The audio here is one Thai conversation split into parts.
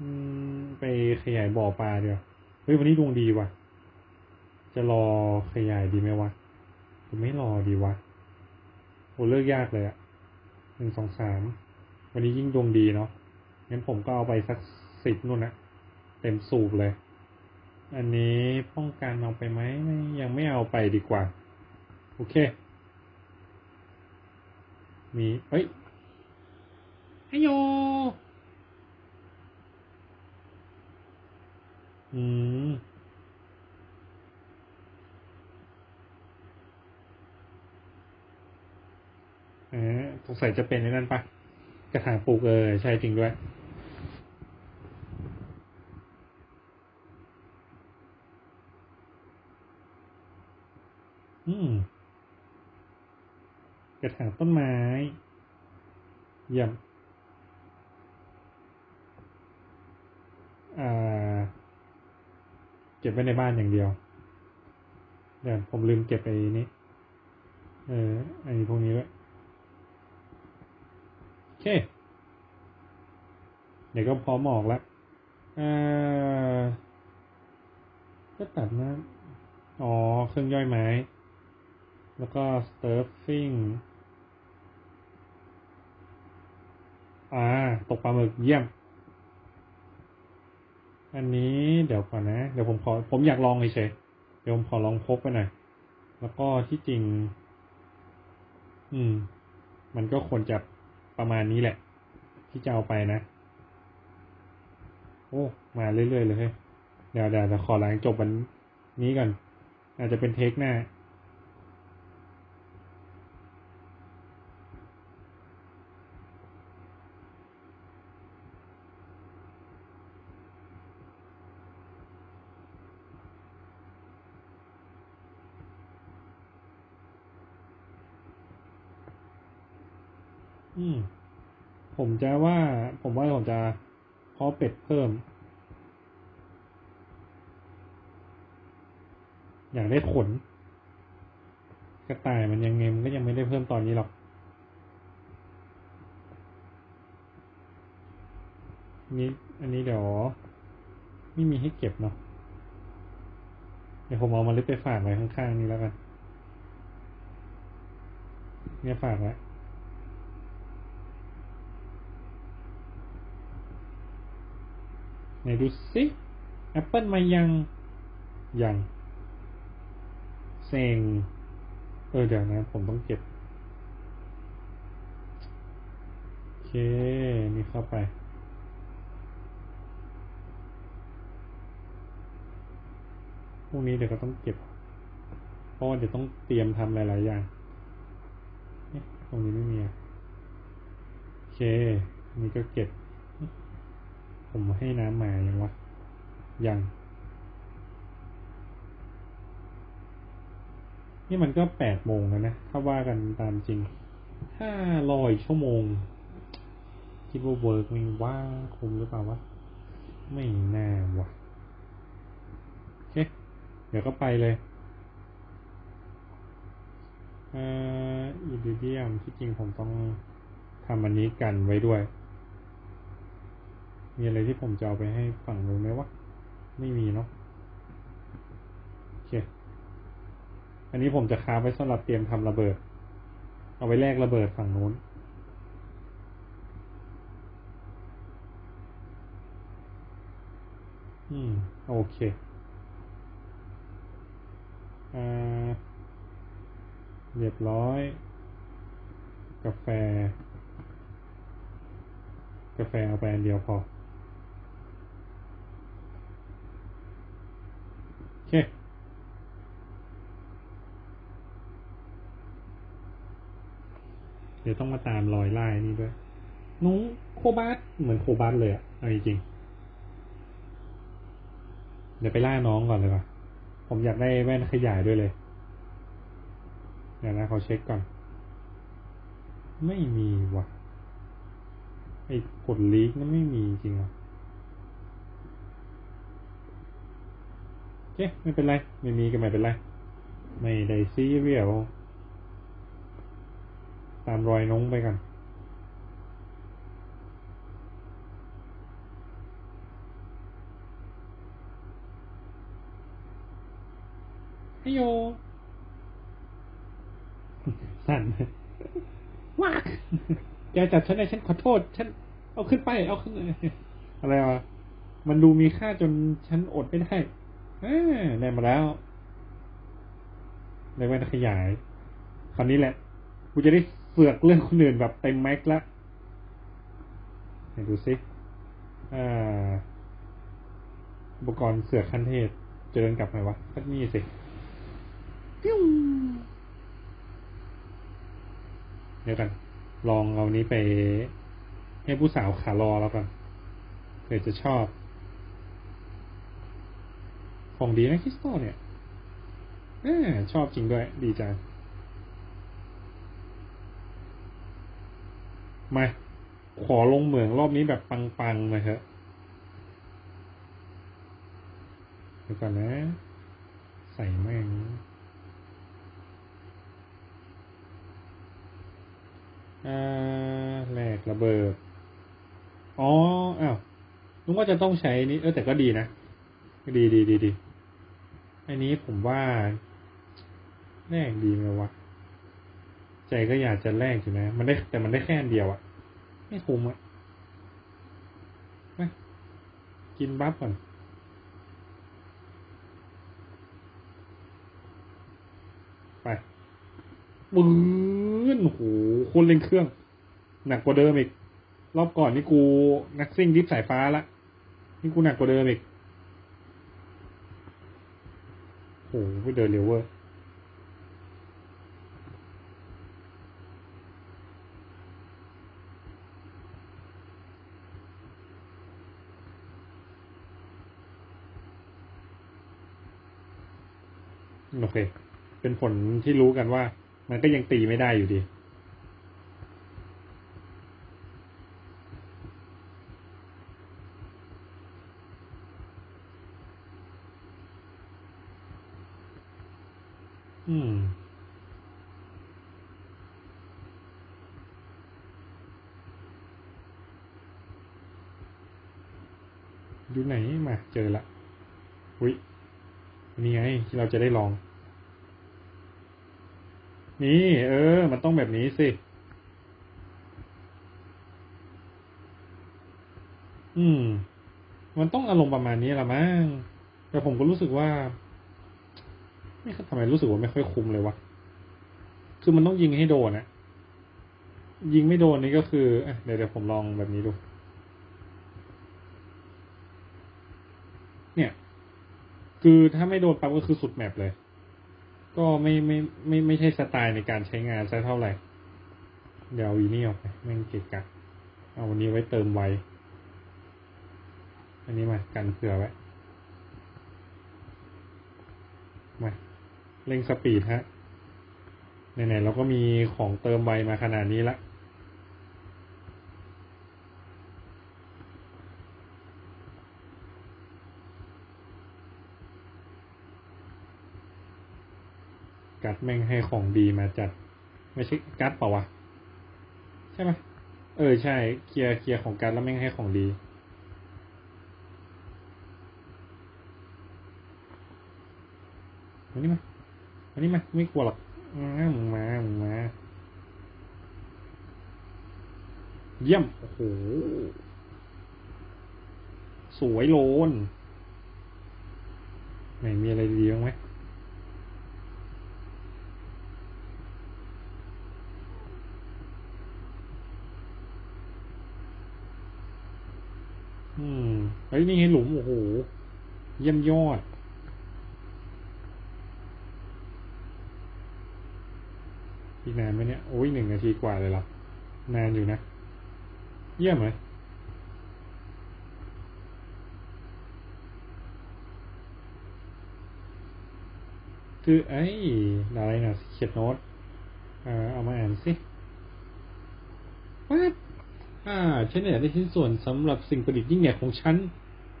อืม ไปขยายบ่อปลาเดียวเฮ้ยวันนี้ดวงดีว่ะ จะรอขยายดีไหมวะหรือไม่รอดีวะโหเลิกยากเลยอะหนึ่งสองสามวันนี้ยิ่งดวงดีเนาะงั้นผมก็เอาไปสักสิบนู่นนะเต็มสูบเลย อันนี้ป้องกันเอาไปไหมไม่ยังไม่เอาไปดีกว่า โอเค มีเอ้ยฮัลโห อืมเออสงสัยจะเป็นในนั่นปะกระถางปลูกเออใช่จริงด้วย อืม กระถางต้นไม้เยี่ยม อ่า เก็บไว้ในบ้านอย่างเดียวเดี๋ยวผมลืมเก็บไอ้นี้เออไอ้พวกนี้ด้วยโอเค เดี๋ยวก็พร้อมออกแล้วอ่าก็ตัดนะอ๋อ เครื่องย่อยไม้ แล้วก็ stirring อ่า ตกปลาหมึกเยี่ยม อันนี้เดี๋ยวก่อนนะ เดี๋ยวผมขอผมอยากลองเฉยเดี๋ยวผมขอลองพกไปหน่อย แล้วก็ที่จริง อืม มันก็ควรจะประมาณนี้แหละ ที่จะเอาไปนะ โอ้ มาเรื่อยๆเลยเฮ้ยเดี๋ยวเดี๋ยวจะขอหลังจบวันนี้ก่อนอาจจะเป็นเทคหน้า อืม ผมจะว่า ผมว่าผมจะเพาะเป็ดเพิ่ม อยากได้ขนกระต่ายมันยังไงมันก็ยังไม่ได้เพิ่มตอนนี้หรอก นี่อันนี้เดี๋ยว ไม่มีให้เก็บเนาะเดี๋ยวผมเอามาลึกไปฝากไว้ข้างๆ นี้แล้วกัน เนี่ยฝากไว้ ไหนดูสิแอปเปิลมายัง ยังเซ็งเออเดี๋ยวนะ ผมต้องเก็บ โอเค นี่เข้าไป พวกนี้เดี๋ยวก็ต้องเก็บ เพราะว่าเดี๋ยวต้องเตรียมทำหลาย ๆ อย่างเอ๊ะตรงนี้ไม่มีโอเค นี่ก็เก็บ ผมให้น้ำมายังวะ ยัง นี่มันก็แปดโมงแล้วนะ ถ้าว่ากันตามจริงห้าร้อยชั่วโมง คิดว่าเวิร์กมันว่าคุมหรือเปล่าวะ ไม่น่าวะโอเค เดี๋ยวก็ไปเลยอ่ออีดิเดียมที่จริงผมต้องทำอันนี้กันไว้ด้วย มีอะไรที่ผมจะเอาไปให้ฝั่งนู้นไหมวะ ไม่มีเนาะโอเค อันนี้ผมจะค้าไว้สำหรับเตรียมทำระเบิด เอาไว้แลกระเบิดฝั่งนู้นอืม โอเคอ่าเรียบร้อย กาแฟ กาแฟเอาไปอันเดียวพอ โอ เคเดี๋ยวต้องมาตามรอยไล่นี่ด้วยน้องโคบัสเหมือนโคบัสเลยอะเอาจริงๆเดี๋ยวไปล่าน้องก่อนเลยว่ะ ผมอยากได้แว่นขยายด้วยเลย เดี๋ยวนะเขาเช็คก่อน ไม่มีว่ะ ไอ้กดลีกนั่นไม่มีจริงอะ เคไม่เป็นไร ไม่มีก็ไม่เป็นไร ไม่ได้ซีเรียลตามรอยน้งไปกันฮโยสั่นว้าแกจับฉันเลยฉันขอโทษ ฉัน เอาขึ้นไป เอาขึ้นอะไรวะมันดูมีค่าจนฉันอดไม่ได้ ได้มาแล้วในแว่นขยาย คราวนี้แหละ กูจะได้เสือกเรื่องคนอื่นแบบเต็มแม็กซ์ละไหนดูซิอ่าอุปกรณ์เสือกขั้นเทพเจะเดินกลับไหมวะก็นี่สิเดี๋ยวกัน ลองเอานี้ไป ให้ผู้สาวขารอแล้วกันเผื่อจะชอบ ของดีนะคริสตัลเนี่ยอชอบจริงด้วย ดีจังมา ขอลงเหมืองรอบนี้แบบปังๆเลยเถอะเดี๋ยวก่อนนะ ใส่แม่งอแหลกระเบิด อ๋อ อ้าวนึกว่าจะต้องใช้นี้ เออ แต่ก็ดีนะ ดีดีดีดี อันนี้ผมว่าแลกดีไหมวะ ใจก็อยากจะแลกอยู่นะ มันได้แต่มันได้แค่อันเดียวอะไม่คุ้มอะมากินบัฟก่อน ไปปืนโหคนเล่นเครื่อง หนักกว่าเดิมอีก รอบก่อนนี่กูนักซิ่งดิฟสายฟ้าละ นี่กูหนักกว่าเดิมอีก โหเดินเร็วเวอร์โอเค เป็นผลที่รู้กันว่า มันก็ยังตีไม่ได้อยู่ดี อืม อยู่ไหนมา เจอละวินี่ไงที่ เราจะได้ลอง นี่ เออ มันต้องแบบนี้สิ อืม มันต้องอารมณ์ประมาณนี้ละมั้ง แต่ผมก็รู้สึกว่า ไม่ทำไมรู้สึกว่าไม่ค่อยคุ้มเลยวะ คือมันต้องยิงให้โดนอะยิงไม่โดนนี่ก็คือเดี๋ยวเดี๋ยวผมลองแบบนี้ดู เนี่ย คือถ้าไม่โดนปั๊บก็คือสุดแมปเลย ก็ไม่ไม่ไม่ไม่ใช่สไตล์ในการใช้งานซะเท่าไหร่ เดี๋ยวเอาอีนี่ออกไปแม่งเกะกะเอาวันนี้ไว้เติมไวอันนี้มากันเผื่อไว้ มาเร่งสปีดฮะไหนๆเราก็มีของเติมไวมาขนาดนี้ละ กัดแม่งให้ของดีมาจัด ไม่ใช่กัดเปล่าวะใช่ไหมเออใช่ เคลียร์เคลียร์ของกัดแล้วแม่งให้ของดีมานี่มามานี่มาไม่กลัวหรอกมามึงมามึงมาเยี่ยม โอ้โห สวยโลน ไหนมีอะไรดีบ้างไหม อืมเฮ้ย นี่ไงหลุมโอ้โหเยี่ยมยอด อีกนานไหมเนี่ย โอ้ยหนึ่งนาทีกว่าเลยเหรอนานอยู่นะ เยี่ยมเลยคือไอ้อะไรนะเขียนโน้ตเอ่อเอามาอ่านสิวัดอ่าฉันเนี่ยได้ชิ้นส่วนสำหรับสิ่งประดิษฐ์ยิ่งใหญ่ของฉัน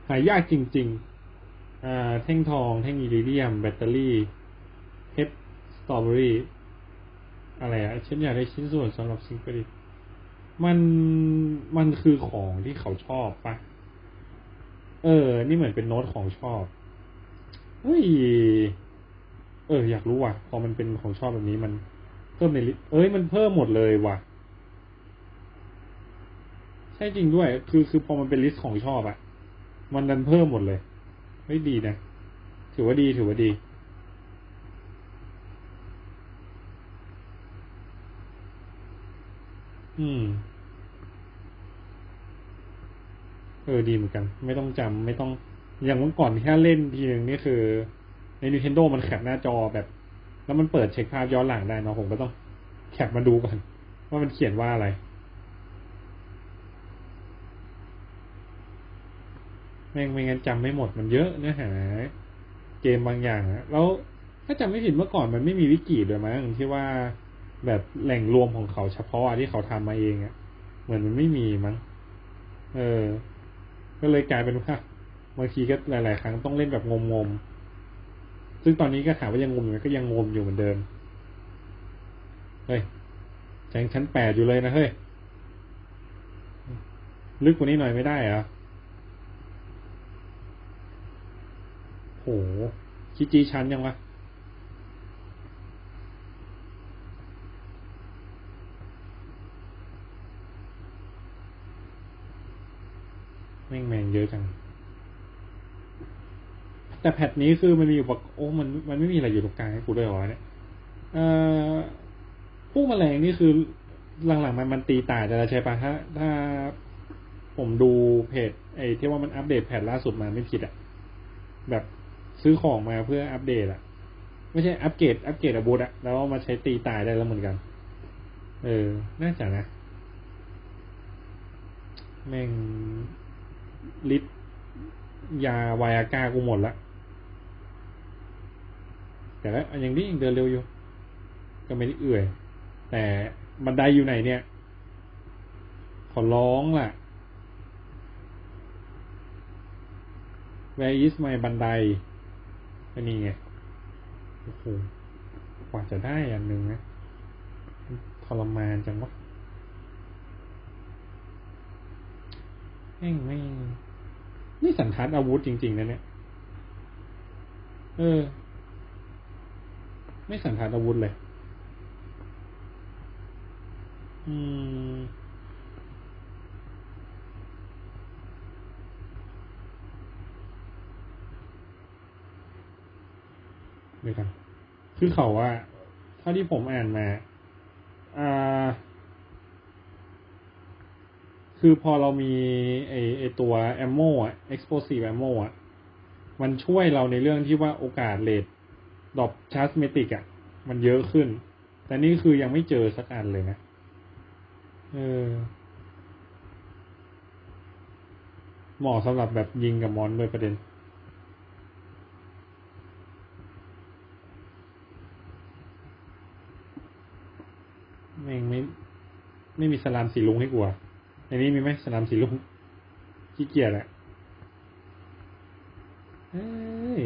หายากจริงๆอ่าแท่งทองแท่งอิริเดียม แบตเตอรี่เพชรสตรอเบอรี่อะไรอะฉันอยากได้ชิ้นส่วนสำหรับสิ่งประดิษฐ์มันมันคือของที่เขาชอบปะเออ นี่เหมือนเป็นโน้ตของชอบเฮ้ยเออ อยากรู้ว่ะ พอมันเป็นของชอบแบบนี้มันเพิ่มในลิสต์เอ้ยมันเพิ่มหมดเลยว่ะ ใช่จริงด้วย คือคือพอมันเป็นลิสต์ของชอบอะ มันดันเพิ่มหมดเลยไม่ดีนะ ถือว่าดีถือว่าดี อืม เออดีเหมือนกัน ไม่ต้องจำไม่ต้อง อย่างเมื่อก่อนแค่เล่นทีหนึ่งนี่คือ ใน Nintendo มันแคปหน้าจอแบบ แล้วมันเปิดเช็คภาพย้อนหลังได้เนาะผมก็ต้องแคปมาดูก่อน ว่ามันเขียนว่าอะไร แม่งไม่งั้นจำไม่หมดมันเยอะเนื้อหา เกมบางอย่างอะแล้วถ้าจำไม่ผิดเมื่อก่อนมันไม่มีวิกิด้วยมั้งที่ว่าแบบแหล่งรวมของเขาเฉพาะที่เขาทำมาเองอะเหมือนมันไม่มีมั้งเออ ก็เลยกลายเป็นว่าบางทีก็หลาย ๆ ครั้งต้องเล่นแบบงมๆ ซึ่งตอนนี้ก็ถามว่ายังงมอยู่ไหมก็ยังงมอยู่เหมือนเดิม เฮ้ยแจงชั้นแปดอยู่เลยนะเฮ้ย ลึกกว่านี้หน่อยไม่ได้เหรอ โหคิดจีชั้นยังวะแม่งแมงเยอะจัง แต่แพทนี้คือมันมีอุปกรณ์โอ้มันมันไม่มีอะไรอยู่ตรงกลางให้กูด้วยหรอเนี่ยเอ่อพวกแมลงนี่คือหลังๆมันมันตีตายแต่ละใช่ปะถ้า ถ้าผมดูเพจไอ้ที่ว่ามันอัปเดตแพทล่าสุดมาไม่ผิดอะแบบ ซื้อของมาเพื่ออัปเดตอะไม่ใช่อัปเกรดอัปเกรดอาวุธอะแล้วมาใช้ตีตายได้แล้วเหมือนกัน เออ น่าจะนะ แม่งลิตยาไวายากากูหมดละแต่แล้วอยังนี้ยังเดินเร็วอยู่ ก็ไม่ได้เอื่อย แต่บันไดอยู่ไหนเนี่ย ขอร้องล่ะ Where is my บันได ก็นี่ไงโอ้โหกว่าจะได้อันหนึ่งนะทรมานจังวะแม่งไม่นี่สันทัดอาวุธจริงๆนะเนี่ย เออ ไม่สันทัดอาวุธเลย อืม ดี๋ยวกัน คือเขาว่าเท่าที่ผมอ่านมาอ่าคือพอเรามีไอไอตัวแอมโมอะ explosive ammo อะ มันช่วยเราในเรื่องที่ว่าโอกาสเลดดอปชาร์จเมติกอะ มันเยอะขึ้น แต่นี่คือยังไม่เจอสักอันเลยนะ เออ เหมาะสำหรับแบบยิงกับมอนด้วยประเด็น แม่งไม่ ไม่มีสลามสีลุงให้กลัวในนี้มีไหมสลามสีลุงขี้เกียจอะเอ้ย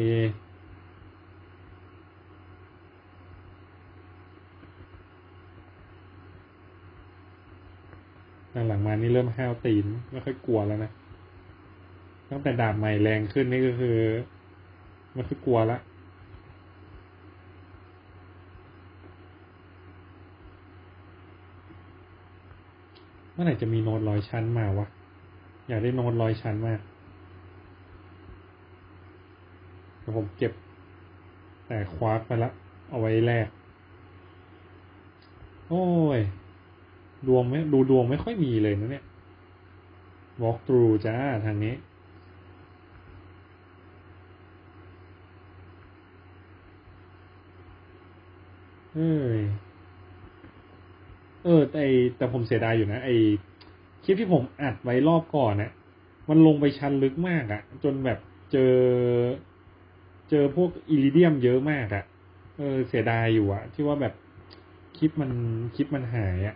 หลังๆมานี่เริ่มห้าวตีนไม่ค่อยกลัวแล้วนะตั้งแต่ดาบใหม่แรงขึ้นนี่ก็คือ ไม่ค่อยกลัวละ มื่อไหร่จะมีโน้ตร้อยชั้นมาวะ อยากได้โน้ตร้อยชั้นมากแต่ผมเก็บ แต่คว้าไปละ เอาไว้แลกโอ้ย ดวงไม่ดูดวงไม่ค่อยมีเลยนะเนี่ย walk through จ้าทางนี้เอ้ย เออแต่แต่ผมเสียดายอยู่นะไอคลิปที่ผมอัดไว้รอบก่อนนะมันลงไปชั้นลึกมากอะจนแบบเจอ เจอพวกอิริเดียมเยอะมากอะเออ เสียดายอยู่อะที่ว่าแบบคลิปมันคลิปมันหายอะ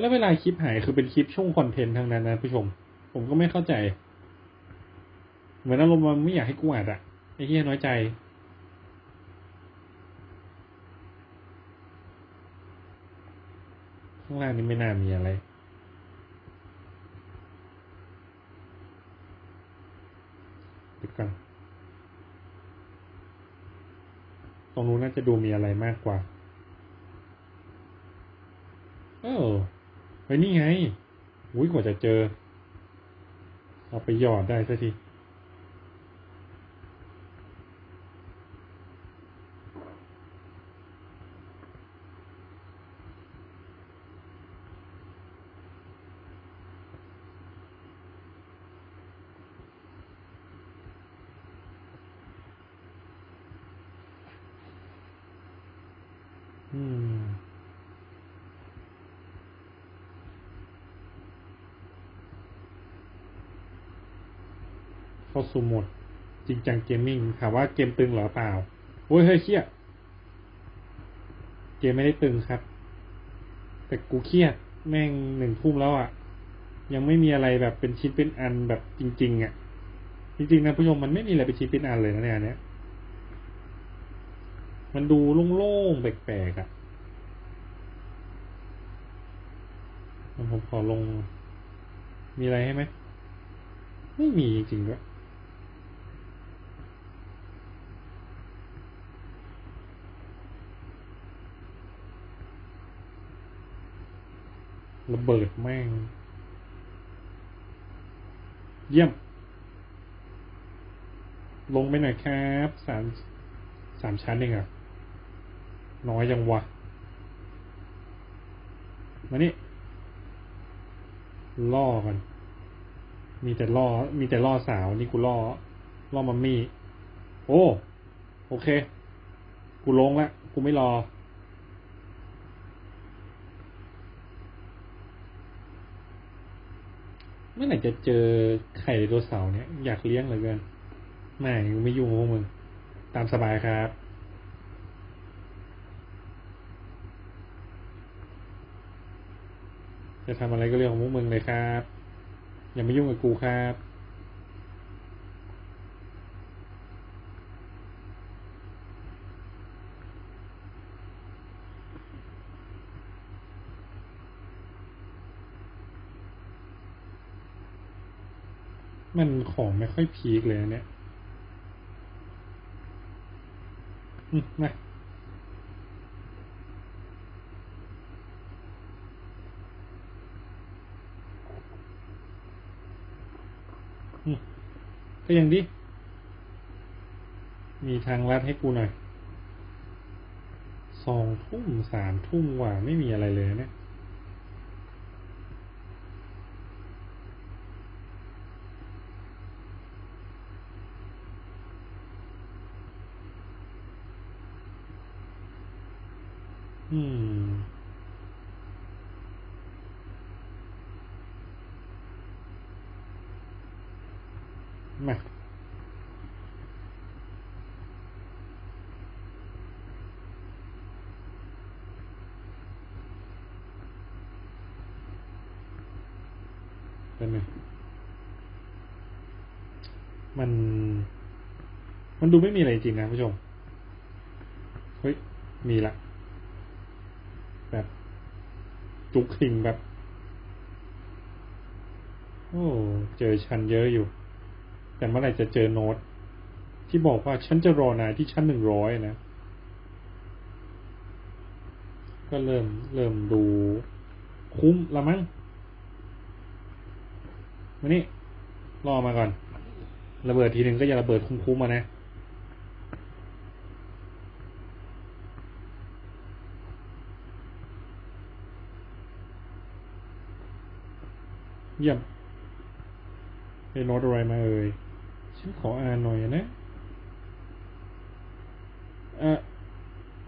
แล้วเวลาคลิปหายคือเป็นคลิปช่วงคอนเทนต์ทางนั้นนะผู้ชม ผมก็ไม่เข้าใจ เหมือนอารมณ์มันไม่อยากให้กูอัดอะไอ้เหี้ยน้อยใจ ข้างล่างนี้ไม่น่ามีอะไร ปิดก่อน ตรงนู้นน่าจะดูมีอะไรมากกว่า เออเฮ้ยนี่ไง อุ้ยกว่าจะเจอ เอาไปหยอดได้สักที เข้าสู่โหมดจริงจังเกมมิ่งถามว่าเกมตึงหรอเปล่าโอ้ยเฮ้ยเครียดเกมไม่ได้ตึงครับ แต่กูเครียดแม่งหนึ่งทุ่มแล้วอะ่ะ ยังไม่มีอะไรแบบเป็นชิ้นเป็นอันแบบจริง ๆอะ่ะจริงๆนะผู้ชมมันไม่มีอะไรเป็นชิ้นเป็นอันเลยนะเนี่ยอันเนี้ย มันดูโล่งๆแปลกๆอะ่ะมันผมขอลง มีอะไรให้ไหม ไม่มีจริงๆด้วยระเบิดแม่ง เยี่ยม ลงไปหน่อยครับ สามสามชั้นเองอะ น้อยจังวะ มานี่ล่อกัน มีแต่ล่อ มีแต่ล่อสาว นี่กูล่อ ล่อมัมมี่ โอ้ โอเค กูลงละ กูไม่รอ เมื่อไหร่จะเจอไข่ไดโนเสาร์เนี่ย อยากเลี้ยงเหลือเกิน ไม่ไม่ยุ่งกับพวกมึง ตามสบายครับ จะทำอะไรก็เรื่องของพวกมึงเลยครับ อย่ามายุ่งกับกูครับ มันของไม่ค่อยพีคเลยเนี่ย อืมมาอืม ก็ยังดิมีทางลัดให้กูหน่อย สองทุ่มสามทุ่มกว่าไม่มีอะไรเลยเนี่ย อืม มา เป็นไงมัน มันดูไม่มีอะไรจริงนะผู้ชม เฮ้ย มีละ แบบ จุกขิงแบบ โอ้ เจอชั้นเยอะอยู่ แต่เมื่อไหร่จะเจอโน้ต ที่บอกว่าฉันจะรอนายที่ชั้นหนึ่งร้อยนะ ก็เริ่มเริ่มดูคุ้มละมั้งมานี่รอมาก่อน ระเบิดทีหนึ่งก็อย่าระเบิดคุ้มๆมานะ เยี่ยมได้โน้ตอะไรมาเอ่ยฉันขออ่านหน่อยนะเอ่อ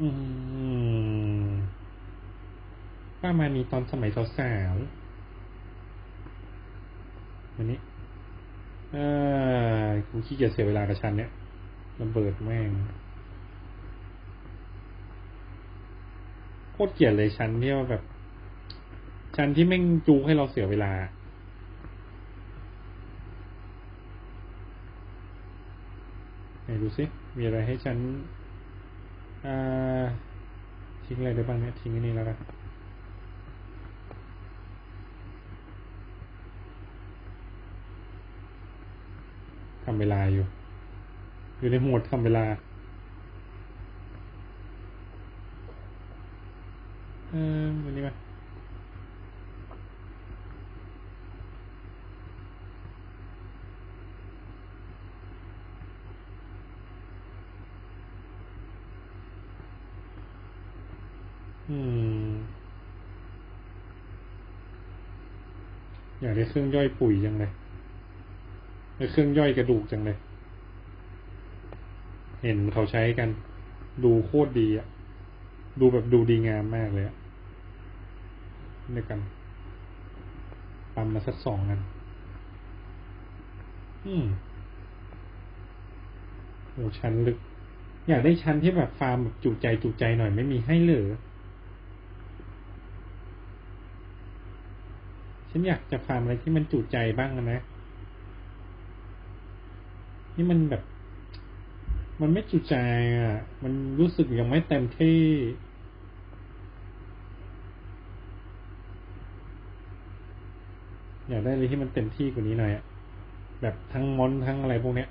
อืมป้ามานีตอนสมัยสาวๆวันนี้เอ่อกูขี้เกียจเสียเวลากับฉันเนี่ยระเบิดแม่งโคตรเกลียดเลยฉันที่ว่าแบบฉันที่แม่งจูงให้เราเสียเวลา ไหนดูสิมีอะไรให้ฉันทิ้งอะไรได้บ้างเนี่ยทิ้งอันนี้แล้วกันทำเวลาอยู่ อยู่ในโหมดทำเวลาเออวันนี้ไหม อยากได้เครื่องย่อยปุ๋ยจังเลยได้เครื่องย่อยกระดูกจังเลย เห็นเขาใช้กัน ดูโคตรดีอะ ดูแบบดูดีงามมากเลยอะเดียกันปั๊มมาสักสองอันอืมโหชั้นลึก อยากได้ชั้นที่แบบฟาร์มแบบจุใจจุใจหน่อยไม่มีให้เหลือ ฉันอยากจะฟาร์มอะไรที่มันจุใจบ้างนะ นี่มันแบบ มันไม่จุใจอะ มันรู้สึกยังไม่เต็มที่อยากได้อะไรที่มันเต็มที่กว่านี้หน่อยอะแบบทั้งมอนทั้งอะไรพวกเนี้ย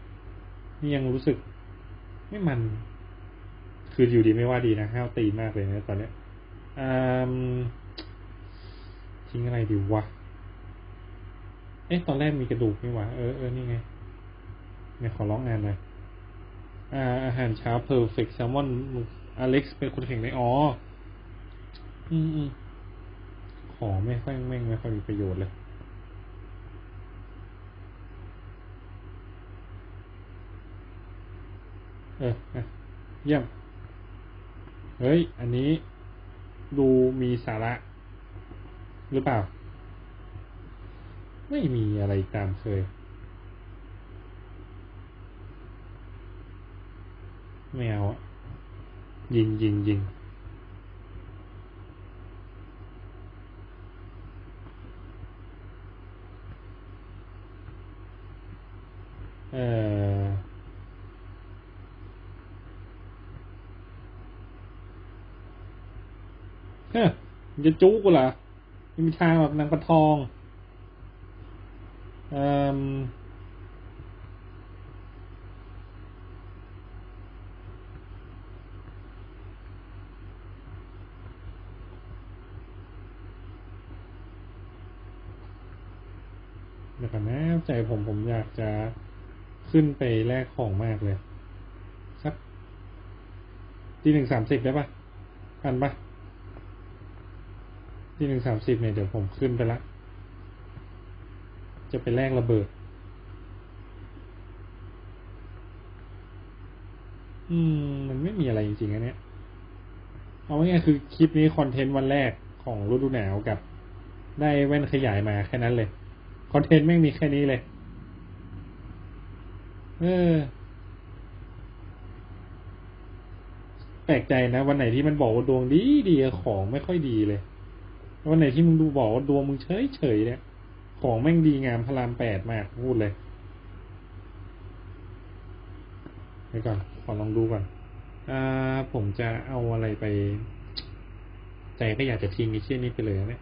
นี่ยังรู้สึก ไม่มัน คืออยู่ดีไม่ว่าดีนะห้าวตีมากเลยนะตอนเนี้ยอืมทิ้งอะไรดีวะ เอ๊ะตอนแรกมีกระดูกนี่หว่า เออเออนี่ไงเนี่ยขอร้องงานหน่อยอ่า อาหารเช้า perfect salmon อเล็กซ์เป็นคนแข่งในอ๋ออืมอืมขอไม่ค่อยแม่งไม่ค่อยมีประโยชน์เลยเออเยี่ยม เฮ้ย อันนี้ดูมีสาระ หรือเปล่า ไม่มีอะไรตามเคย ไม่เอาอะยิงยิงยิงเออเฮ้ยมันจะจุกกูเหรอไม่มีทางหรอกนางปะทอง เดี๋ยวก่อนนะใจผมผมอยากจะขึ้นไปแลกของมากเลย สักทีหนึ่งสามสิบได้ปะทันปะทีหนึ่งสามสิบเนี่ยเดี๋ยวผมขึ้นไปละ จะไปแลกระเบิด อืม มันไม่มีอะไรจริงๆอันเนี้ย เอาง่ายคือคลิปนี้คอนเทนต์วันแรกของฤดูหนาวกับ ได้แว่นขยายมาแค่นั้นเลย คอนเทนต์แม่มีแค่นี้เลย เออ แปลกใจนะ วันไหนที่มันบอกว่าดวงดีดีของไม่ค่อยดีเลย วันไหนที่มึงดูบอกว่าดวงมึงเฉยเฉยๆเนี่ย ของแม่งดีงามพระรามแปดมากพูดเลยไปก่อนขอลองดูก่อนอ่าผมจะเอาอะไรไป ใจก็อยากจะทิ้งไอ้เชี่ยนี้ไปเลยนะเนี่ย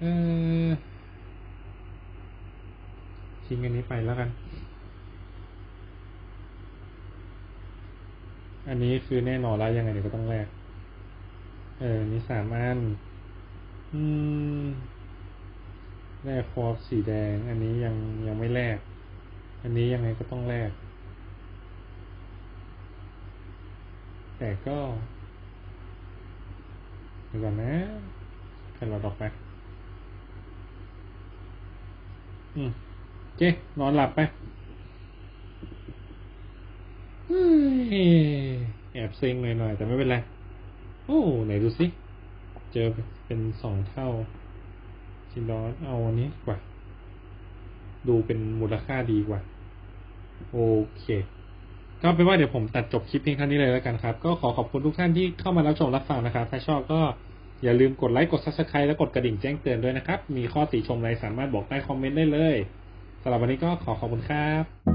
เออทิ้งอันนี้ไปแล้วกัน อันนี้คือแน่นอนแล้วยังไงเดี๋ยวก็ต้องแลกเออนี่สามอัน อืม แลกคอร์สสีแดง อันนี้ยังยังไม่แลก อันนี้ยังไงก็ต้องแลก แต่ก็เดี๋ยวก่อนนะแค่เราดอกไป อืมโอเคนอนหลับไปแอบเซ็งหน่อยๆ แต่ไม่เป็นไร โอ้ ไหนดูสิ เจอเป็นสองเท่า ชินดอนเอาอันนี้กว่า ดูเป็นมูลค่าดีกว่า โอเค ก็เป็นว่าเดี๋ยวผมตัดจบคลิปเพียงเท่านี้เลยแล้วกันครับ ก็ขอขอบคุณทุกท่านที่เข้ามารับชมรับฟังนะครับ ถ้าชอบก็อย่าลืมกดไลค์กด subscribe และกดกระดิ่งแจ้งเตือนด้วยนะครับ มีข้อติชมอะไรสามารถบอกใต้คอมเมนต์ได้เลยสำหรับวันนี้ก็ขอขอบคุณครับ